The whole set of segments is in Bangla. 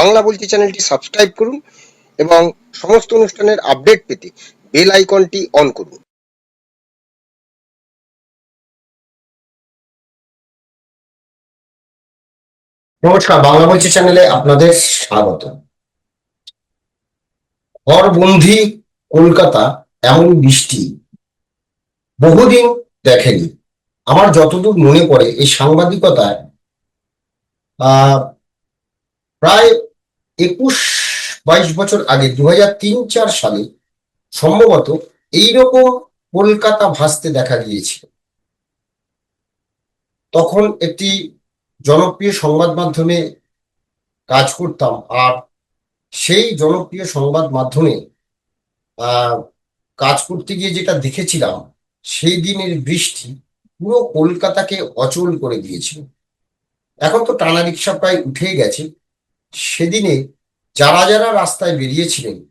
বাংলা বলছি চ্যানেলটি সাবস্ক্রাইব করুন এবং সমস্ত অনুষ্ঠানের আপডেট পেতে বেল আইকনটি অন করুন। নমস্কার, বাংলা বলছি চ্যানেলে আপনাদের স্বাগত। ঘরবন্দি কলকাতা, এমন বৃষ্টি। বহুদিন দেখেনি। আমার যতদূর মনে পড়ে, এই সাংবাদিকতায় প্রায় একুশ বাইশ বছর আগে দু হাজার তিন, চার সালে সম্ভবত এইরকম কলকাতা ভাসতে দেখা গিয়েছিল। তখন একটি জনপ্রিয় সংবাদ মাধ্যমে কাজ করতাম আর সেই জনপ্রিয় সংবাদ মাধ্যমে কাজ করতে গিয়ে যেটা দেখেছিলাম, সেই দিনের বৃষ্টি পুরো কলকাতাকে অচল করে দিয়েছিল। এখন তো টানা রিক্সা প্রায় উঠেই গেছে। সেদিনে যারা যারা রাস্তায় বেরিয়েছিলেন,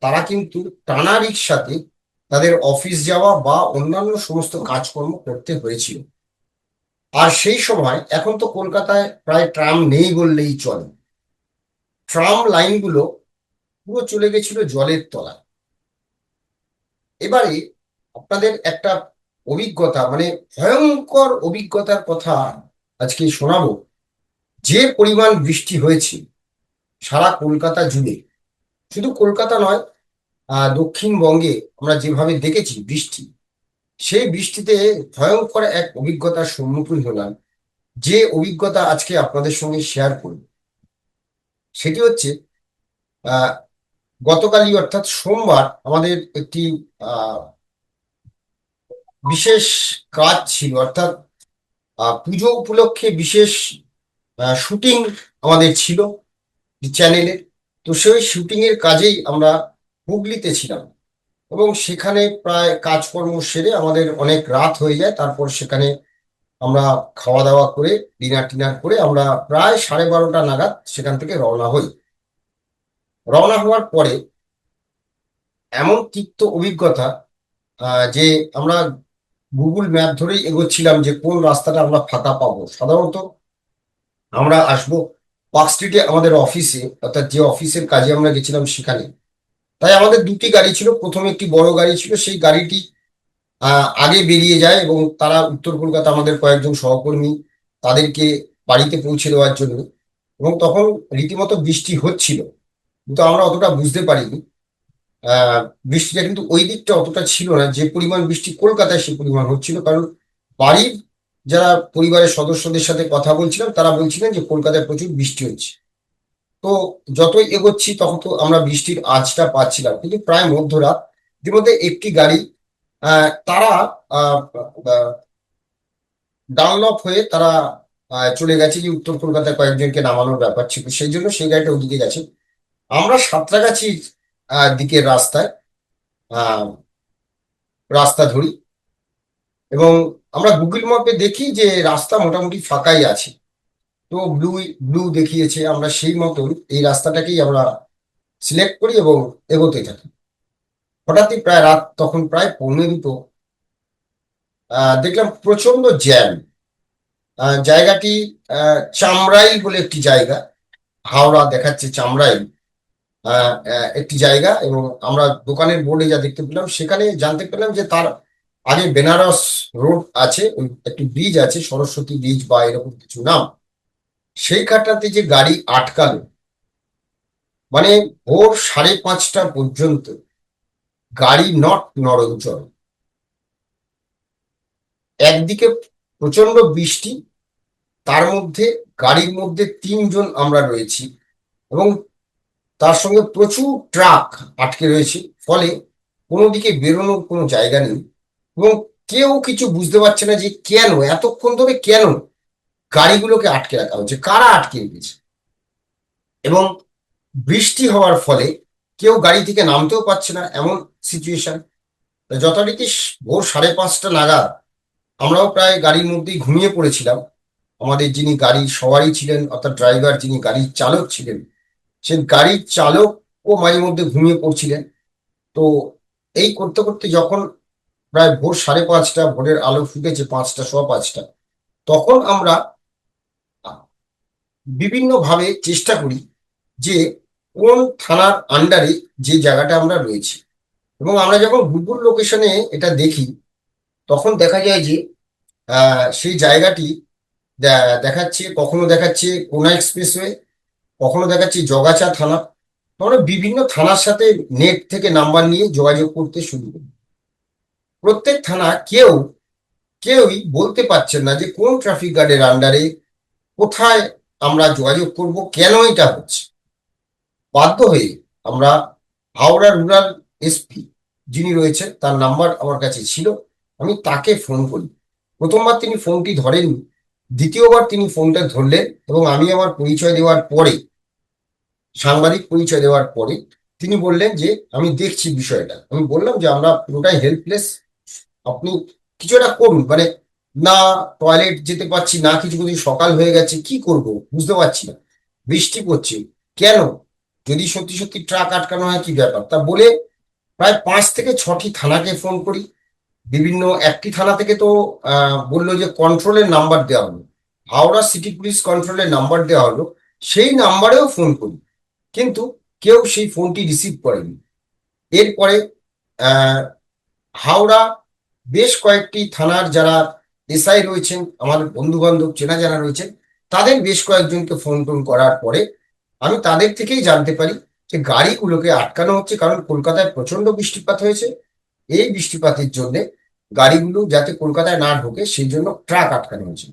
তারা কিন্তু টানা রিক্সাতে তাদের অফিস যাওয়া বা অন্যান্য সমস্ত কাজকর্ম করতে হয়েছিল। আর সেই সময় এখন তো কলকাতায় প্রায় ট্রাম নেই বললেই চলে। ট্রাম লাইনগুলো পুরো চলে গেছিল জলের তলায়। এবারে আপনাদের একটা অভিজ্ঞতা মানে ভয়ঙ্কর অভিজ্ঞতার কথা আজকে শোনাবো। যে পরিমাণ বৃষ্টি হয়েছে সারা কলকাতা জুড়ে। শুধু কলকাতা নয় দক্ষিণবঙ্গে আমরা যেভাবে দেখেছি বৃষ্টি, সেই বৃষ্টিতে ভয়ঙ্কর এক অভিজ্ঞতার সম্মুখীন হলাম, যে অভিজ্ঞতা আজকে আপনাদের সঙ্গে শেয়ার করব। সেটি হচ্ছে গতকালই অর্থাৎ সোমবার আমাদের একটি বিশেষ কাজ ছিল, অর্থাৎ পুজো উপলক্ষে বিশেষ শুটিং আমাদের ছিল। চ্যানেলের তো সেই শুটিং এর কাজেই আমরা হুগলিতে ছিলাম। এবং সেখানে প্রায় কাজকর্ম সেরে আমাদের অনেক রাত হয়ে যায়। তারপর সেখানে আমরা খাওয়া দাওয়া করে ডিনার টিনার করে আমরা প্রায় সাড়ে বারোটা নাগাদ সেখান থেকে রওনা হই। রওনা হওয়ার পরে এমন তিক্ত অভিজ্ঞতা যে আমরা গুগল ম্যাপ ধরেই এগোচ্ছিলাম যে কোন রাস্তাটা আমরা ফাঁকা পাবো। সাধারণত আমরা আসব পার্ক স্ট্রিটে আমাদের অফিসে অর্থাৎ যে অফিসের কাজে আমরা গেছিলাম সেখানে। তাই আমাদের দুটি গাড়ি ছিল, প্রথমে একটি বড় গাড়ি ছিল, সেই গাড়িটি আগে বেরিয়ে যায় এবং তারা উত্তর কলকাতা আমাদের কয়েকজন সহকর্মী তাদেরকে বাড়িতে পৌঁছে দেওয়ার জন্য। এবং তখন রীতিমতো বৃষ্টি হচ্ছিল, কিন্তু আমরা অতটা বুঝতে পারিনি। বৃষ্টিটা কিন্তু ওই দিকটা অতটা ছিল না, যে পরিমাণ বৃষ্টি কলকাতায় সে পরিমাণ হচ্ছিল, কারণ বাড়ির যারা পরিবারের সদস্যদের সাথে কথা বলছিলাম, তারা বলছিলেন যে কলকাতায় প্রচুর বৃষ্টি হচ্ছে। তো যতই এগোচ্ছি, তখন তো আমরা বৃষ্টির আঁচটা পাচ্ছিলাম। কিন্তু প্রায় মধ্যরাত, ইতিমধ্যে একটি গাড়ি তারা ডানলপ হয়ে তারা চলে গেছে যে উত্তর কলকাতায় কয়েকজনকে নামানোর ব্যাপার ছিল। সেই জন্য সেই গাড়িটা ওদিকে গেছে। আমরা সাঁতরাগাছির দিকের রাস্তায় রাস্তা ধরি। এবং আমরা গুগল ম্যাপে দেখি যে রাস্তা মোটামুটি ফাঁকাই আছে। তো ব্লু ব্লু দেখিয়েছে আমরা সেই মতন এই রাস্তাটাকেই আমরা সিলেক্ট করি এবং এগোতে থাকি। হঠাৎই প্রায় রাত তখন প্রায় পৌনে দুটো। দেখলাম প্রচণ্ড জ্যাম। জায়গাটি আহ, চামড়াইল বলে একটি জায়গা। হাওড়া দেখাচ্ছে আহ, একটি জায়গা এবং আমরা দোকানের বোর্ডে যা দেখতে পেলাম সেখানে জানতে পেলাম যে তার আগে বেনারস রোড আছে, ওই একটি ব্রিজ আছে, সরস্বতী ব্রিজ বা এরকম কিছু নাম। সেই কাটাতে যে গাড়ি আটকালো মানে ভোর সাড়ে পাঁচটা পর্যন্ত গাড়ি নট নড়ঞ্চল একদিকে প্রচণ্ড বৃষ্টি, তার মধ্যে, গাড়ির মধ্যে তিনজন আমরা রয়েছি এবং তার সঙ্গে প্রচুর ট্রাক আটকে রয়েছে, ফলে কোনো দিকে বেরোনোর কোনো জায়গা নেই। এবং কেউ কিছু বুঝতে পারছে না যে কেন, এতক্ষণ ধরে কেন গাড়িগুলোকে আটকে রাখা হচ্ছে, কারা আটকে রেখেছে? এবং বৃষ্টি হওয়ার ফলে কেউ গাড়ি থেকে নামতেও পারছে না, এমন সিচুয়েশন যথারীতি ভোর সাড়ে পাঁচটা নাগাদ আমরাও প্রায় গাড়ির মধ্যেই ঘুমিয়ে পড়েছিলাম। আমাদের যিনি গাড়ির সবারই ছিলেন, অর্থাৎ ড্রাইভার যিনি গাড়ির চালক ছিলেন, সে গাড়ির চালক ও মাঝে মধ্যে ঘুমিয়ে পড়ছিলেন। তো এই করতে করতে যখন প্রায় ভোর সাড়ে পাঁচটা, ভোরের আলো ফুটেছে পাঁচটা, সোয়া পাঁচটা। তখন আমরা বিভিন্ন ভাবে চেষ্টা করি যে কোন থানার আন্ডারে যে জায়গাটা আমরা রয়েছি। এবং আমরা যখন গুগল লোকেশনে এটা দেখি, তখন দেখা যায় যে সেই জায়গাটি দেখাচ্ছে, কখনো দেখাচ্ছে কোনা এক্সপ্রেসওয়ে কখনো দেখাচ্ছে জগাচা থানা। আমরা বিভিন্ন থানার সাথে নেট থেকে নাম্বার নিয়ে যোগাযোগ করতে শুরু করি। প্রত্যেক থানা কেউ, কেউই বলতে পারছেন না যে কোন ট্রাফিক গার্ডের আন্ডারে কোথায় আমরা যোগাযোগ করব, কেন এটা হচ্ছে? বাধ্য হয়ে আমরা হাওড়া রুরাল এসপি যিনি রয়েছেন, তার নাম্বার আমার কাছে ছিল। আমি তাকে ফোন করি। প্রথমবার তিনি ফোনটি ধরেননি। দ্বিতীয়বার তিনি ফোনটা ধরলেন এবং আমি আমার পরিচয় দেওয়ার পরে, সাংবাদিক পরিচয় দেওয়ার পরে তিনি বললেন যে, আমি দেখছি বিষয়টা। আমি বললাম যে, আমরা পুরোটাই হেল্পলেস আপনি কিছু একটা করুন মানে না টয়লেট যেতে পারছি, না কিছু কিছু সকাল হয়ে গেছে, কি করব? বুঝতে পারছি না। বৃষ্টি পড়ছে। কেন? যদি সত্যি সত্যি ট্রাক আটকানো হয়, কি ব্যাপার? তা বলে প্রায় পাঁচ থেকে ছটি থানাকে ফোন করি। বিভিন্ন একটি থানা থেকে তো বলল যে কন্ট্রোলের নাম্বার দেওয়া হলো। হাওড়া সিটি পুলিশ কন্ট্রোলের নাম্বার দেওয়া হলো। সেই নাম্বারেও ফোন করি। কিন্তু কেউ সেই ফোনটি রিসিভ করেনি। এরপরে হাওড়া বেশ কয়েকটি থানার যারা এসআই রয়েছেন আমার বন্ধু বান্ধব চেনা জানা রয়েছেন, তাদের বেশ কয়েকজনকে ফোন টোন করার পরে আমি তাদের থেকেই জানতে পারি যে গাড়িগুলোকে আটকানো হচ্ছে, কারণ কলকাতায় প্রচণ্ড বৃষ্টিপাত হয়েছে। এই বৃষ্টিপাতের জন্য গাড়িগুলো যাতে কলকাতায় না ঢোকে, সেই জন্য ট্রাক আটকানো হয়েছে।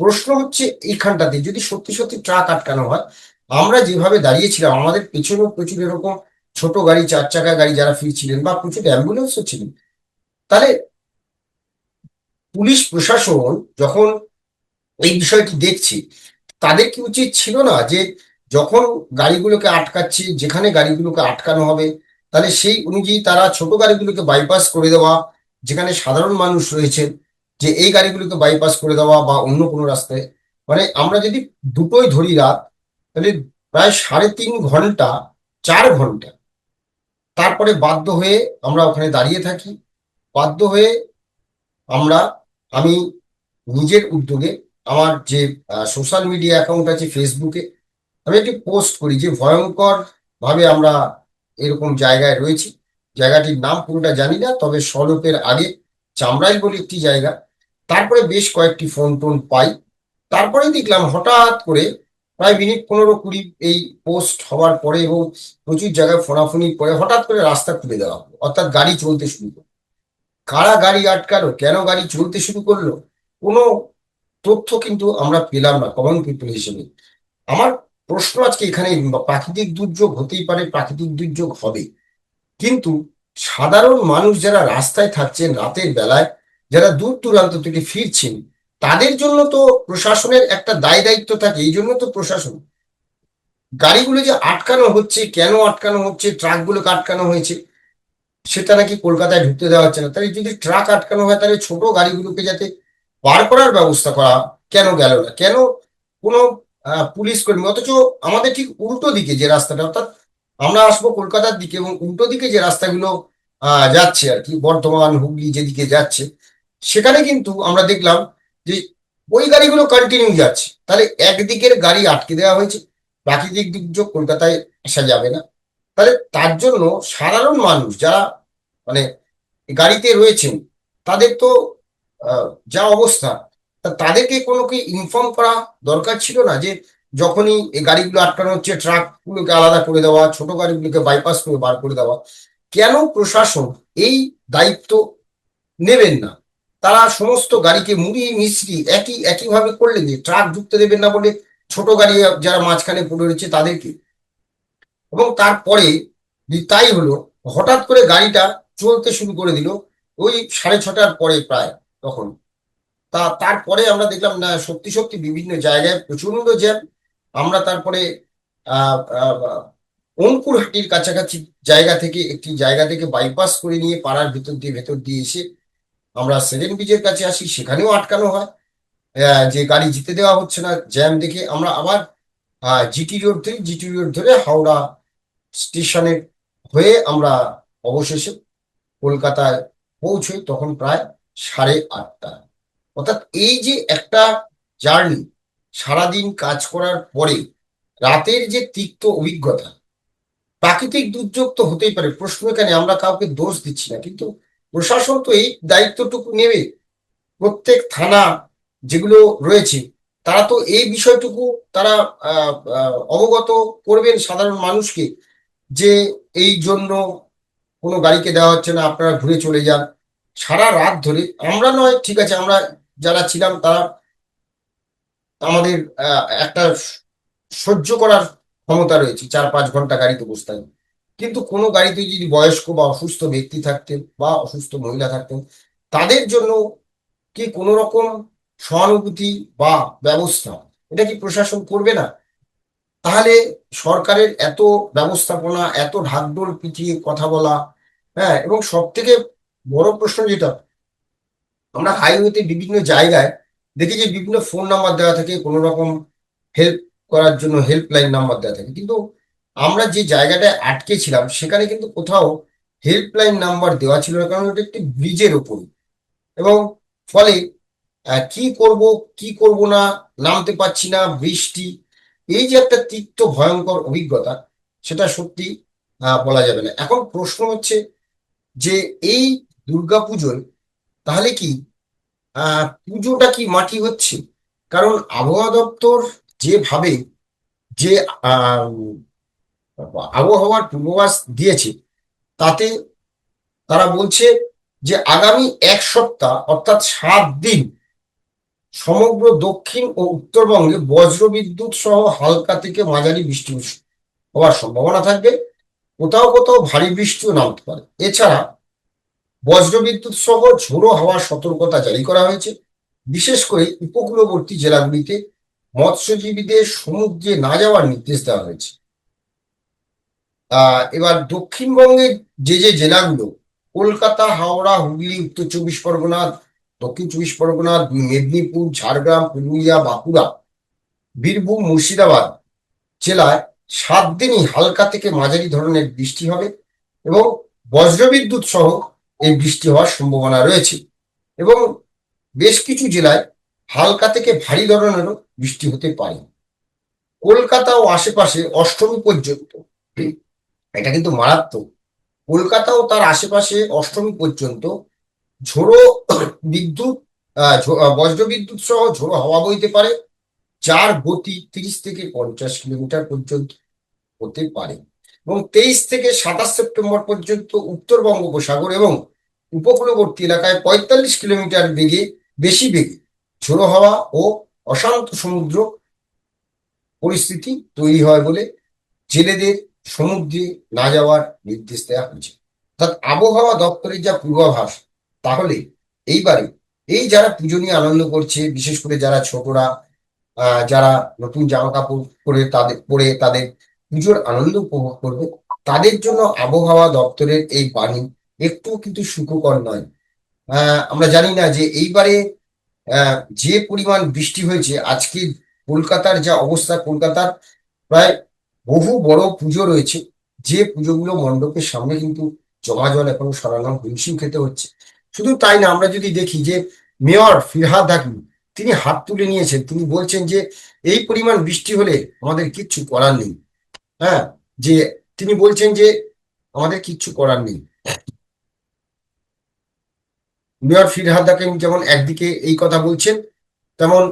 প্রশ্ন হচ্ছে এইখানটাতে, যদি সত্যি সত্যি ট্রাক আটকানো হয়, আমরা যেভাবে দাঁড়িয়েছিলাম, আমাদের পেছনেও প্রচুর এরকম ছোট গাড়ি, চার চাকা গাড়ি যারা ফিরছিলেন বা প্রচুর অ্যাম্বুলেন্সও ছিলেন তাহলে পুলিশ প্রশাসন যখন এই বিষয়টি দেখছে, তাদের কি উচিত ছিল না যে যখন গাড়িগুলোকে আটকাচ্ছে, যেখানে গাড়িগুলোকে আটকানো হবে, তাহলে সেই অনুযায়ী তারা ছোট গাড়িগুলোকে বাইপাস করে দেওয়া, যেখানে সাধারণ মানুষ রয়েছেন যে এই গাড়িগুলোকে বাইপাস করে দেওয়া বা অন্য কোনো রাস্তায়। মানে আমরা যদি দুটোই ধরি রাত, তাহলে প্রায় সাড়ে তিন ঘণ্টা, চার ঘণ্টা। তারপরে বাধ্য হয়ে আমরা ওখানে দাঁড়িয়ে থাকি, বাধ্য হয়ে আমরা আমি নিজের উদ্যোগে আমার যে সোশ্যাল মিডিয়া অ্যাকাউন্ট আছে ফেসবুকে আমি একটি পোস্ট করি যে ভয়ঙ্কর ভাবে আমরা এরকম জায়গায় রয়েছি। জায়গাটির নাম পুরোটা জানি না, তবে সড়কের আগে চামড়াইল বলে একটি জায়গা। তারপরে বেশ কয়েকটি ফোন টোন পাই। তারপরে দেখলাম হঠাৎ করে প্রায় মিনিট পনেরো কুড়ি এই পোস্ট হওয়ার পরে এবং প্রচুর জায়গায় ফোনাফুনি পরে হঠাৎ করে রাস্তা খুলে দেওয়া অর্থাৎ গাড়ি চলতে শুরু করল। কারা গাড়ি আটকালো? কেন গাড়ি চলতে শুরু করল? কোনো তথ্য কিন্তু আমরা পেলাম না কমন পিপল হিসেবে। আমার প্রশ্ন আজকে এখানে প্রাকৃতিক দুর্যোগ হতেই পারে, প্রাকৃতিক দুর্যোগ হবে। কিন্তু সাধারণ মানুষ যারা রাস্তায় থাকছেন রাতের বেলায়, যারা দূর দূরান্ত থেকে ফিরছেন, তাদের জন্য তো প্রশাসনের একটা দায় দায়িত্ব থাকে, এই জন্য তো প্রশাসন। গাড়িগুলো যে আটকানো হচ্ছে, কেন আটকানো হচ্ছে, ট্রাকগুলোকে আটকানো হয়েছে সেটা নাকি কলকাতায় ঢুকতে দেওয়া হচ্ছে না। তাহলে যদি ট্রাক আটকানো হয়, তাহলে ছোট গাড়িগুলোকে যাতে পার করার ব্যবস্থা করা কেন গেল না? কেন কোনো পুলিশ কর্মী, অথচ আমাদের ঠিক উল্টো দিকে যে রাস্তাটা, অর্থাৎ আমরা আসব কলকাতার দিকে এবং উল্টো দিকে যে রাস্তাগুলো যাচ্ছে আর কি, বর্ধমান, হুগলি যেদিকে যাচ্ছে, সেখানে কিন্তু আমরা দেখলাম যে ওই গাড়িগুলো কন্টিনিউ যাচ্ছে। তাহলে একদিকের গাড়ি আটকে দেওয়া হয়েছে, প্রাকৃতিক দুর্যোগ কলকাতায় আসা যাবে না। তাহলে তার জন্য সাধারণ মানুষ যারা মানে গাড়িতে রয়েছেন, তাদের তো যা অবস্থা তাদেরকে কোনো কি ইনফর্ম করা দরকার ছিল না যে যখনই এই গাড়িগুলো আটকানো হচ্ছে, ট্রাকগুলোকে আলাদা করে দেওয়া, ছোট গাড়িগুলোকে বাইপাস করে বার করে দেওয়া, কেন প্রশাসন এই দায়িত্ব নেবেন না? তারা সমস্ত গাড়িকে মুড়ি মিশ্রি একই, একইভাবে করলেন যে ট্রাক ঢুকতে দেবেন না বলে ছোট গাড়ি যারা মাঝখানে পড়ে রয়েছে তাদেরকে এবং তারপরে তাই হলো, হঠাৎ করে গাড়িটা চলতে শুরু করে দিল, ওই সাড়ে ছটার পরে প্রায় তখন। তা তারপরে আমরা দেখলাম, না, সত্যি সত্যি বিভিন্ন জায়গায় প্রচণ্ড জ্যাম। আমরা তারপরে অঙ্কুরহাটির কাছাকাছি জায়গা থেকে একটি জায়গা থেকে বাইপাস করে নিয়ে পাড়ার ভেতর দিয়ে ভেতর দিয়ে এসে আমরা সেভেন ব্রিজের কাছে আসি, সেখানেও আটকানো হয়। যে গাড়ি যেতে দেওয়া হচ্ছে না, জ্যাম দেখে আমরা আবার জিটি রোড ধরে জিটি রোড ধরে হাওড়া স্টেশনের হয়ে আমরা অবশেষে কলকাতায় পৌঁছই তখন প্রায় সাড়ে আটটা। অর্থাৎ এই যে একটা জার্নি সারাদিন কাজ করার পরে রাতের যে তিক্ত অভিজ্ঞতা, প্রাকৃতিক দুর্যোগ তো হতেই পারে, প্রশ্ন এখানে আমরা কাউকে দোষ দিচ্ছি না, কিন্তু প্রশাসন তো এই দায়িত্বটুকু নেবে। প্রত্যেক থানা যেগুলো রয়েছে, তারা তো এই বিষয়টুকু তারা অবগত করবেন সাধারণ মানুষকে। যে এই জন্য কোনো গাড়িকে দেওয়া হচ্ছে না, আপনারা ঘুরে চলে যান। সারা রাত ধরে, আমরা নয়, ঠিক আছে, আমরা যারা ছিলাম তারা আমাদের একটা সহ্য করার ক্ষমতা রয়েছে, চার পাঁচ ঘণ্টা গাড়িতে বসতে হবে কিন্তু কোনো গাড়িতে যদি বয়স্ক বা অসুস্থ ব্যক্তি থাকতেন বা অসুস্থ মহিলা থাকতেন, তাদের জন্য কি কোনো রকম সহানুভূতি বা ব্যবস্থা? এটা কি প্রশাসন করবে না? তাহলে সরকারের এত ব্যবস্থাপনা, এত ঢাকঢোল পিটিয়ে কথা বলা হ্যাঁ এবং সব থেকে বড় প্রশ্ন যেটা, আমরা হাইওয়েতে বিভিন্ন জায়গায় দেখি যে বিভিন্ন ফোন নাম্বার দেওয়া থাকে, কোনো রকম হেল্প করার জন্য হেল্পলাইন নাম্বার দেওয়া থাকে। কিন্তু আমরা যে জায়গাটায় আটকে ছিলাম, সেখানে কিন্তু কোথাও হেল্পলাইন নাম্বার দেওয়া ছিল না, কারণ এটা একটি ব্রিজের ওপর এবং ফলে কি করব কি করব না, নামতে পারছি না, বৃষ্টি এই যে একটা তিক্ত ভয়ঙ্কর অভিজ্ঞতা, সেটা সত্যি বলা যাবে না। এখন প্রশ্ন হচ্ছে যে এই দুর্গাপুজোয় তাহলে কি পুজোটা কি মাটি হচ্ছে? কারণ আবহাওয়া দপ্তর যেভাবে যে আবহাওয়ার পূর্বাভাস দিয়েছে, তাতে তারা বলছে যে আগামী এক সপ্তাহ, অর্থাৎ সাত দিন সমগ্র দক্ষিণ ও উত্তরবঙ্গে বজ্রবিদ্যুৎ সহ হালকা থেকে মাঝারি বৃষ্টি হওয়ার সম্ভাবনা থাকবে, কোথাও কোথাও ভারী বৃষ্টিও নামতে পারে। এছাড়া বজ্রবিদ্যুৎ সহ ঝোড়ো হাওয়ার সতর্কতা জারি করা হয়েছে। বিশেষ করে উপকূলবর্তী জেলাগুলিতে মৎস্যজীবীদের সমুদ্রে না যাওয়ার নির্দেশ দেওয়া হয়েছে। এবার দক্ষিণবঙ্গের যে যে জেলাগুলো, কলকাতা, হাওড়া, হুগলি, উত্তর চব্বিশ পরগনা দক্ষিণ চব্বিশ পরগনা, মেদিনীপুর, ঝাড়গ্রাম, পুরুলিয়া, বাঁকুড়া, বীরভূম, মুর্শিদাবাদ জেলায় সাত দিনই হালকা থেকে মাঝারি ধরনের বৃষ্টি হবে এবং বজ্রবিদ্যুৎ সহ এই বৃষ্টি হওয়ার সম্ভাবনা রয়েছে এবং বেশ কিছু জেলায় হালকা থেকে ভারী ধরনেরও বৃষ্টি হতে পারে। কলকাতা ও আশেপাশে অষ্টমী পর্যন্ত, এটা কিন্তু মারাত্মক, কলকাতা ও তার আশেপাশে অষ্টমী পর্যন্ত ঝোড়ো বিদ্যুৎ আহ, বজ্রবিদ্যুৎ সহ ঝোড়ো হাওয়া বইতে পারে যার গতি তিরিশ থেকে পঞ্চাশ কিলোমিটার পর্যন্ত হতে পারে। এবং তেইশ থেকে সাতাশ সেপ্টেম্বর পর্যন্ত উত্তর বঙ্গোপসাগর এবং উপকূলবর্তী এলাকায় পঁয়তাল্লিশ কিলোমিটার বেগে বেশি বেগে ঝোড়ো হাওয়া ও অশান্ত সমুদ্র পরিস্থিতি তৈরি হয় বলে জেলেদের সমুদ্রে না যাওয়ার নির্দেশ দেওয়া হয়েছে। অর্থাৎ আবহাওয়া দপ্তরের যা পূর্বাভাস তাহলে এইবারে এই যারা পুজো নিয়ে আনন্দ করছে, বিশেষ করে যারা ছোটরা যারা নতুন জামা কাপড় পরে তাদের পরে তাদের পুজোর আনন্দ উপভোগ করবে, তাদের জন্য আবহাওয়া দপ্তরের এই বাণী একটু কিন্তু সুখকর নয়। আমরা জানি না যে এইবারে যে পরিমাণ বৃষ্টি হয়েছে, আজকে কলকাতার যা অবস্থা, কলকাতার প্রায় বহু বড় পুজো রয়েছে, যে পুজোগুলো মণ্ডপের সামনে কিন্তু জমা জল এখনও সরানো হিমশিম খেতে হচ্ছে। শুধু তাই না, আমরা যদি দেখি যে মেয়র ফিরহাদ হাকিম, তিনি হাত তুলে নিয়েছেন। তিনি বলছেন যে, এই পরিমাণ বৃষ্টি হলে আমাদের কিচ্ছু করার নেই। হ্যাঁ যে তিনি বলছেন যে, আমাদের কিচ্ছু করার নেই। মেয়র ফিরহাদ হাকিম যেমন একদিকে এই কথা বলছেন, তেমন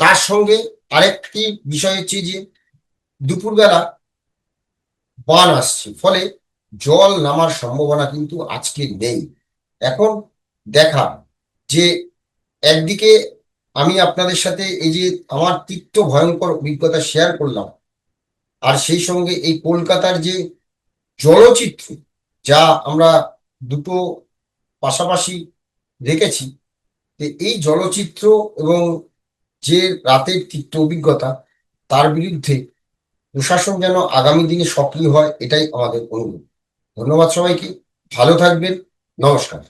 তার সঙ্গে আরেকটি বিষয় হচ্ছে যে, দুপুরবেলা বান আসছে। ফলে জল নামার সম্ভাবনা কিন্তু আজকে নেই। এখন দেখা যে একদিকে আমি আপনাদের সাথে এই যে আমার তিক্ত ভয়ঙ্কর অভিজ্ঞতা শেয়ার করলাম, আর সেই সঙ্গে এই কলকাতার যে জলচিত্র যা আমরা দুটো পাশাপাশি রেখেছি যে এই জলচিত্র এবং যে রাতের তিক্ত অভিজ্ঞতা, তার বিরুদ্ধে প্রশাসন যেন আগামী দিনে সক্রিয় হয়, এটাই আমাদের অনুরোধ। ধন্যবাদ সবাইকে, ভালো থাকবেন, নমস্কার।